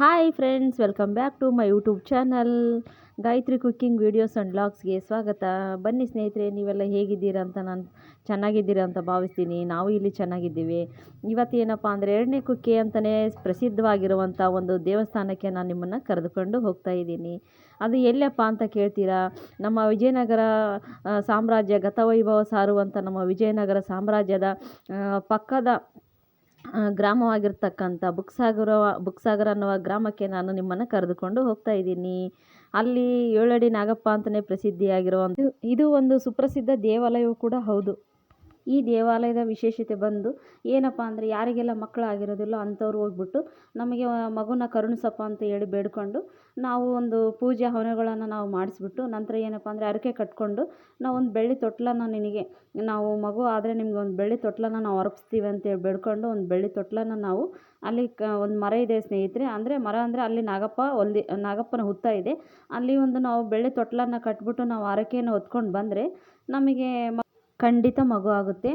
Hi friends welcome back to my YouTube channel Gayatri cooking videos and ಬ್ಲಾಗ್ಸ್ಗೆ ಸ್ವಾಗತ. ಬನ್ನಿ ಸ್ನೇಹಿತರೆ, ನೀವೆಲ್ಲ ಹೇಗಿದ್ದೀರಾ ಅಂತ ನಾನು ಚೆನ್ನಾಗಿದ್ದೀರಾ ಅಂತ ಭಾವಿಸ್ತೀನಿ. ನಾವು ಇಲ್ಲಿ ಚೆನ್ನಾಗಿದ್ದೀವಿ. ಇವತ್ತು ಏನಪ್ಪ ಅಂದರೆ ಎರಡನೇ ಕುಕ್ಕೆ ಅಂತಲೇ ಪ್ರಸಿದ್ಧವಾಗಿರುವಂಥ ಒಂದು ದೇವಸ್ಥಾನಕ್ಕೆ ನಾನು ನಿಮ್ಮನ್ನು ಕರೆದುಕೊಂಡು ಹೋಗ್ತಾ ಇದ್ದೀನಿ. ಅದು ಎಲ್ಲಪ್ಪ ಅಂತ ಕೇಳ್ತೀರಾ? ನಮ್ಮ ವಿಜಯನಗರ ಸಾಮ್ರಾಜ್ಯ ಗತವೈಭವ ಸಾರುವಂಥ ನಮ್ಮ ವಿಜಯನಗರ ಸಾಮ್ರಾಜ್ಯದ ಪಕ್ಕದ ಗ್ರಾಮವಾಗಿರ್ತಕ್ಕಂಥ ಬುಕ್ಸಾಗರ ಬುಕ್ಸಾಗರ ಅನ್ನುವ ಗ್ರಾಮಕ್ಕೆ ನಾನು ನಿಮ್ಮನ್ನು ಕರೆದುಕೊಂಡು ಹೋಗ್ತಾ ಇದ್ದೀನಿ. ಅಲ್ಲಿ ಏಳಡಿ ನಾಗಪ್ಪ ಅಂತಲೇ ಪ್ರಸಿದ್ಧಿಯಾಗಿರುವಂಥ ಇದು ಒಂದು ಸುಪ್ರಸಿದ್ಧ ದೇವಾಲಯವೂ ಕೂಡ ಹೌದು. ಈ ದೇವಾಲಯದ ವಿಶೇಷತೆ ಬಂದು ಏನಪ್ಪ ಅಂದರೆ ಯಾರಿಗೆಲ್ಲ ಮಕ್ಕಳಾಗಿರೋದಿಲ್ಲ ಅಂಥವ್ರು ಹೋಗ್ಬಿಟ್ಟು ನಮಗೆ ಮಗುನ ಕರುಣಿಸಪ್ಪ ಅಂತ ಹೇಳಿ ಬೇಡಿಕೊಂಡು ನಾವು ಒಂದು ಪೂಜೆ ಹವನಗಳನ್ನು ನಾವು ಮಾಡಿಸ್ಬಿಟ್ಟು ನಂತರ ಏನಪ್ಪ ಅಂದರೆ ಹರಕೆ ನಾವು ಒಂದು ಬೆಳ್ಳಿ ತೊಟ್ಲನ್ನು ನಿನಗೆ ನಾವು ಮಗು ಆದರೆ ನಿಮ್ಗೆ ಒಂದು ಬೆಳ್ಳಿ ತೊಟ್ಲನ್ನು ನಾವು ಅರ್ಪಿಸ್ತೀವಿ ಅಂತೇಳಿ ಬೇಡ್ಕೊಂಡು ಒಂದು ಬೆಳ್ಳಿ ತೊಟ್ಲನ್ನು ನಾವು ಅಲ್ಲಿ ಕ ಒಂದು ಮರ ಇದೆ ಸ್ನೇಹಿತರೆ ಅಂದರೆ ಮರ ಅಂದರೆ ಅಲ್ಲಿ ನಾಗಪ್ಪ ಒಂದು ನಾಗಪ್ಪನ ಹುತ್ತ ಇದೆ. ಅಲ್ಲಿ ಒಂದು ನಾವು ಬೆಳ್ಳಿ ತೊಟ್ಲನ್ನು ಕಟ್ಬಿಟ್ಟು ನಾವು ಹರಕೆಯನ್ನು ಹೊತ್ಕೊಂಡು ಬಂದರೆ ನಮಗೆ ಖಂಡಿತ ಮಗು ಆಗುತ್ತೆ.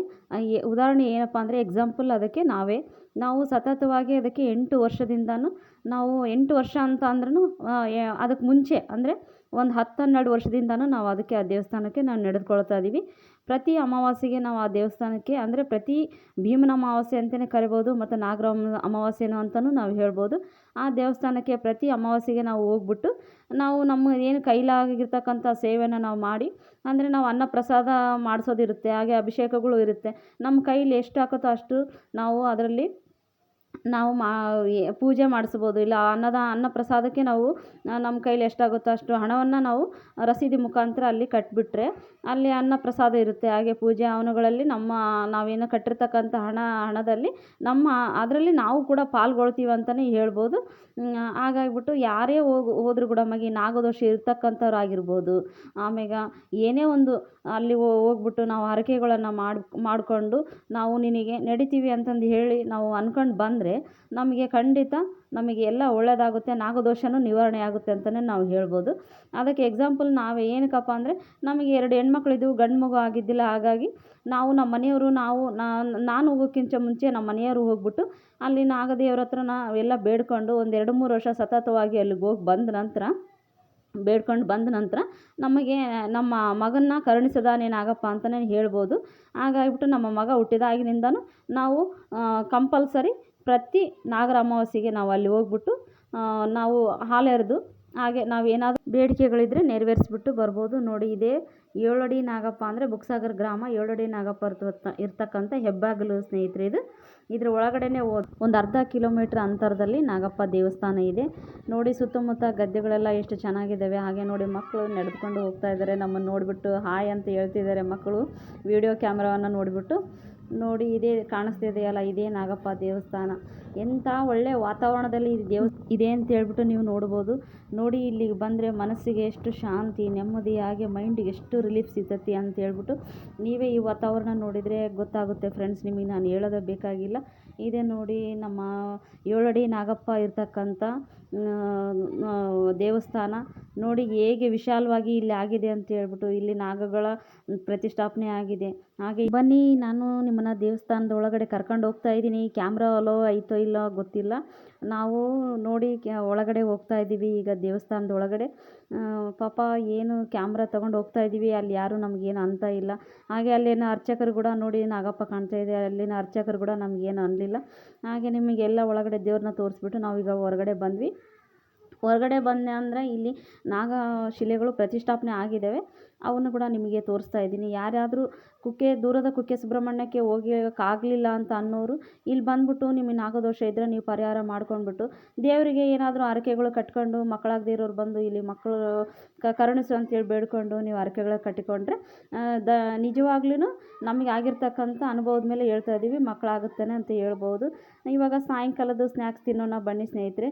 ಉದಾಹರಣೆ ಏನಪ್ಪ ಅಂದರೆ ಎಕ್ಸಾಂಪಲ್ ಅದಕ್ಕೆ ನಾವೇ. ನಾವು ಸತತವಾಗಿ ಅದಕ್ಕೆ ಎಂಟು ವರ್ಷದಿಂದನೂ ನಾವು ಎಂಟು ವರ್ಷ ಅಂತ ಅಂದ್ರೂ ಅದಕ್ಕೆ ಮುಂಚೆ, ಅಂದರೆ ಒಂದು ಹತ್ತು ಹನ್ನೆರಡು ವರ್ಷದಿಂದನೂ ನಾವು ಅದಕ್ಕೆ ಆ ದೇವಸ್ಥಾನಕ್ಕೆ ನಾವು ನಡೆದುಕೊಳ್ತಾ ಇದ್ದೀವಿ ಪ್ರತಿ ಅಮಾವಾಸ್ಯೆಗೆ ನಾವು ಆ ದೇವಸ್ಥಾನಕ್ಕೆ, ಅಂದರೆ ಪ್ರತಿ ಭೀಮನ ಅಮಾವಾಸ್ಯೆ ಅಂತಲೇ ಕರಿಬೋದು, ಮತ್ತು ನಾಗರ ಅಮ- ಅಮಾವಾಸ್ಯೆನೂ ಅಂತಲೂ ನಾವು ಹೇಳ್ಬೋದು. ಆ ದೇವಸ್ಥಾನಕ್ಕೆ ಪ್ರತಿ ಅಮಾವಾಸ್ಯೆಗೆ ನಾವು ಹೋಗ್ಬಿಟ್ಟು, ನಾವು ನಮ್ಮ ಏನು ಕೈಲಾಗಿರ್ತಕ್ಕಂಥ ಸೇವೆಯನ್ನು ನಾವು ಮಾಡಿ, ಅಂದರೆ ನಾವು ಅನ್ನ ಪ್ರಸಾದ ಮಾಡಿಸೋದಿರುತ್ತೆ, ಹಾಗೆ ಅಭಿಷೇಕಗಳು ಇರುತ್ತೆ. ನಮ್ಮ ಕೈಲಿ ಎಷ್ಟು ಆಗುತ್ತೋ ಅಷ್ಟು ನಾವು ಅದರಲ್ಲಿ ನಾವು ಮಾ ಪೂಜೆ ಮಾಡಿಸ್ಬೋದು. ಇಲ್ಲ, ಅನ್ನದ, ಅನ್ನ ಪ್ರಸಾದಕ್ಕೆ ನಾವು ನಮ್ಮ ಕೈಲಿ ಎಷ್ಟಾಗುತ್ತೋ ಅಷ್ಟು ಹಣವನ್ನು ನಾವು ರಸೀದಿ ಮುಖಾಂತರ ಅಲ್ಲಿ ಕಟ್ಟಿಬಿಟ್ರೆ ಅಲ್ಲಿ ಅನ್ನ ಪ್ರಸಾದ ಇರುತ್ತೆ. ಹಾಗೆ ಪೂಜೆ ಹವನಗಳಲ್ಲಿ ನಮ್ಮ, ನಾವೇನು ಕಟ್ಟಿರ್ತಕ್ಕಂಥ ಹಣ, ಹಣದಲ್ಲಿ ನಮ್ಮ, ಅದರಲ್ಲಿ ನಾವು ಕೂಡ ಪಾಲ್ಗೊಳ್ತೀವಿ ಅಂತಲೇ ಹೇಳ್ಬೋದು. ಹಾಗಾಗ್ಬಿಟ್ಟು ಯಾರೇ ಹೋಗ್, ಹೋದ್ರೂ ಕೂಡ ಮಗಿ ನಾಗದೋಷ ಇರ್ತಕ್ಕಂಥವ್ರು ಆಗಿರ್ಬೋದು. ಆಮ್ಯಾಗ ಏನೇ ಒಂದು ಅಲ್ಲಿ ಹೋಗ್ಬಿಟ್ಟು ನಾವು ಹರಕೆಗಳನ್ನು ಮಾಡಿ ಮಾಡಿಕೊಂಡು ನಾವು ನಿನಗೆ ನಡಿತೀವಿ ಅಂತಂದು ಹೇಳಿ ನಾವು ಅಂದ್ಕೊಂಡು ಬಂದರೆ ನಮಗೆ ಖಂಡಿತ ನಮಗೆ ಎಲ್ಲ ಒಳ್ಳೆಯದಾಗುತ್ತೆ ನಾಗದೋಷನೂ ನಿವಾರಣೆ ಆಗುತ್ತೆ ಅಂತಲೇ ನಾವು ಹೇಳ್ಬೋದು. ಅದಕ್ಕೆ ಎಕ್ಸಾಂಪಲ್ ನಾವು ಏನಕ್ಕಪ್ಪ ಅಂದರೆ, ನಮಗೆ ಎರಡು ಹೆಣ್ಮಕ್ಳಿದ್ವು ಗಂಡು ಮಗು ಆಗಿದ್ದಿಲ್ಲ, ಹಾಗಾಗಿ ನಾವು ನಮ್ಮ ಮನೆಯವರು ನಾವು, ನಾನು ಹೋಗೋಕ್ಕಿಂತ ಮುಂಚೆ ನಮ್ಮ ಮನೆಯವರು ಹೋಗ್ಬಿಟ್ಟು ಅಲ್ಲಿ ನಾಗದೇವ್ರ ಹತ್ರ ನಾವೆಲ್ಲ ಬೇಡ್ಕೊಂಡು ಒಂದು ಎರಡು ಮೂರು ವರ್ಷ ಸತತವಾಗಿ ಅಲ್ಲಿಗೆ ಹೋಗಿ ಬಂದ ನಂತರ, ಬೇಡ್ಕೊಂಡು ಬಂದ ನಂತರ ನಮಗೆ ನಮ್ಮ ಮಗನ್ನ ಕರುಣಿಸದಾನೆ ನಾಗಪ್ಪ ಅಂತಲೇ ಹೇಳ್ಬೋದು. ಹಾಗಾಗ್ಬಿಟ್ಟು ನಮ್ಮ ಮಗ ಹುಟ್ಟಿದಾಗಿನಿಂದನೂ ನಾವು ಕಂಪಲ್ಸರಿ ಪ್ರತಿ ನಾಗರ ಅಮಾವಾಸ್ಯೆಗೆ ನಾವು ಅಲ್ಲಿ ಹೋಗ್ಬಿಟ್ಟು ನಾವು ಹಾಲೆರೆದು ಹಾಗೆ ನಾವು ಏನಾದರೂ ಬೇಡಿಕೆಗಳಿದ್ದರೆ ನೆರವೇರಿಸ್ಬಿಟ್ಟು ಬರ್ಬೋದು. ನೋಡಿ, ಇದೇ ಏಳಡಿ ನಾಗಪ್ಪ ಅಂದರೆ ಬುಕ್ಸಾಗರ್ ಗ್ರಾಮ ಏಳಡಿ ನಾಗಪ್ಪ ಇರ್ತಕ್ಕ ಇರ್ತಕ್ಕಂಥ ಹೆಬ್ಬಾಗಿಲು ಸ್ನೇಹಿತರೆ ಇದು. ಇದ್ರ ಒಳಗಡೆನೆ ಹೋದ್, ಒಂದು ಅರ್ಧ ಕಿಲೋಮೀಟ್ರ್ ಅಂತರದಲ್ಲಿ ನಾಗಪ್ಪ ದೇವಸ್ಥಾನ ಇದೆ. ನೋಡಿ, ಸುತ್ತಮುತ್ತ ಗದ್ದೆಗಳೆಲ್ಲ ಎಷ್ಟು ಚೆನ್ನಾಗಿದ್ದಾವೆ. ಹಾಗೆ ನೋಡಿ, ಮಕ್ಕಳು ನಡೆದುಕೊಂಡು ಹೋಗ್ತಾ ಇದ್ದಾರೆ. ನಮ್ಮನ್ನು ನೋಡಿಬಿಟ್ಟು ಹಾಯ್ ಅಂತ ಹೇಳ್ತಿದ್ದಾರೆ ಮಕ್ಕಳು. ವಿಡಿಯೋ ಕ್ಯಾಮ್ರಾವನ್ನು ನೋಡಿಬಿಟ್ಟು ನೋಡಿ ಇದೇ ಕಾಣಿಸ್ತಿದೆಯಲ್ಲ, ಇದೇ ನಾಗಪ್ಪ ದೇವಸ್ಥಾನ. ಎಂಥ ಒಳ್ಳೆಯ ವಾತಾವರಣದಲ್ಲಿ ಇದು ದೇವ ಇದೆ ಅಂತ ಹೇಳ್ಬಿಟ್ಟು ನೀವು ನೋಡ್ಬೋದು. ನೋಡಿ ಇಲ್ಲಿಗೆ ಬಂದರೆ ಮನಸ್ಸಿಗೆ ಎಷ್ಟು ಶಾಂತಿ, ನೆಮ್ಮದಿ, ಹಾಗೆ ಮೈಂಡಿಗೆ ಎಷ್ಟು ರಿಲೀಫ್ ಸಿಗ್ತತಿ ಅಂತ ಹೇಳ್ಬಿಟ್ಟು ನೀವೇ ಈ ವಾತಾವರಣ ನೋಡಿದರೆ ಗೊತ್ತಾಗುತ್ತೆ ಫ್ರೆಂಡ್ಸ್ ನಿಮಗೆ ನಾನು ಹೇಳೋದೇ ಬೇಕಾಗಿಲ್ಲ. ಇದೇ ನೋಡಿ ನಮ್ಮ ಏಳಡಿ ನಾಗಪ್ಪ ಇರ್ತಕ್ಕಂಥ ದೇವಸ್ಥಾನ. ನೋಡಿ ಹೇಗೆ ವಿಶಾಲವಾಗಿ ಇಲ್ಲಿ ಆಗಿದೆ ಅಂತ ಹೇಳ್ಬಿಟ್ಟು ಇಲ್ಲಿ ನಾಗಗಳ ಪ್ರತಿಷ್ಠಾಪನೆ ಆಗಿದೆ. ಹಾಗೆ ಬನ್ನಿ, ನಾನು ನಿಮ್ಮನ್ನು ದೇವಸ್ಥಾನದ ಒಳಗಡೆ ಕರ್ಕೊಂಡು ಹೋಗ್ತಾ ಇದ್ದೀನಿ. ಕ್ಯಾಮ್ರಾ ಅಲೋ ಐತೋ ಇಲ್ಲೋ ಗೊತ್ತಿಲ್ಲ. ನಾವು ನೋಡಿ ಒಳಗಡೆ ಹೋಗ್ತಾ ಇದ್ದೀವಿ ಈಗ ದೇವಸ್ಥಾನದ ಒಳಗಡೆ. ಪಾಪ ಏನು ಕ್ಯಾಮ್ರಾ ತಗೊಂಡು ಹೋಗ್ತಾ ಇದ್ದೀವಿ. ಅಲ್ಲಿ ಯಾರು ನಮಗೇನು ಅಂತ ಇಲ್ಲ. ಹಾಗೆ ಅಲ್ಲಿನ ಅರ್ಚಕರು ಕೂಡ ನೋಡಿ ನಾಗಪ್ಪ ಕಾಣ್ತಾ ಇದೆ. ಅಲ್ಲಿನ ಅರ್ಚಕರು ಕೂಡ ನಮಗೇನು ಅನ್ನಲಿಲ್ಲ ಹಾಗೆ ನಿಮಗೆಲ್ಲ ಒಳಗಡೆ ದೇವ್ರನ್ನ ತೋರಿಸ್ಬಿಟ್ಟು ನಾವೀಗ ಹೊರಗಡೆ ಬಂದ್ವಿ. ಹೊರಗಡೆ ಬಂದೆ ಅಂದರೆ ಇಲ್ಲಿ ನಾಗ ಶಿಲೆಗಳು ಪ್ರತಿಷ್ಠಾಪನೆ ಆಗಿದ್ದಾವೆ ಅವನ್ನು ಕೂಡ ನಿಮಗೆ ತೋರಿಸ್ತಾ ಇದ್ದೀನಿ. ಯಾರ್ಯಾದರೂ ಕುಕ್ಕೆ, ದೂರದ ಕುಕ್ಕೆ ಸುಬ್ರಹ್ಮಣ್ಯಕ್ಕೆ ಹೋಗೋಕ್ಕಾಗಲಿಲ್ಲ ಅಂತ ಅನ್ನೋರು ಇಲ್ಲಿ ಬಂದುಬಿಟ್ಟು ನಿಮಗೆ ನಾಗದೋಷ ಇದ್ದರೆ ನೀವು ಪರಿಹಾರ ಮಾಡ್ಕೊಂಡ್ಬಿಟ್ಟು ದೇವರಿಗೆ ಏನಾದರೂ ಹರಕೆಗಳು ಕಟ್ಕೊಂಡು ಮಕ್ಕಳಾಗದೇ ಇರೋರು ಬಂದು ಇಲ್ಲಿ ಮಕ್ಕಳು ಕರುಣಿಸು ಅಂತೇಳಿ ಬೇಡ್ಕೊಂಡು ನೀವು ಹರಕೆಗಳ ಕಟ್ಟಿಕೊಂಡ್ರೆ ದ ನಿಜವಾಗ್ಲೂ ನಮಗೆ ಆಗಿರ್ತಕ್ಕಂಥ ಅನುಭವದ ಮೇಲೆ ಹೇಳ್ತಾ ಇದ್ದೀವಿ. ಮಕ್ಕಳಾಗುತ್ತಾನೆ ಅಂತ ಹೇಳ್ಬೋದು. ಇವಾಗ ಸಾಯಂಕಾಲದ ಸ್ನ್ಯಾಕ್ಸ್ ತಿನ್ನೋಣ ಬನ್ನಿ ಸ್ನೇಹಿತರೆ.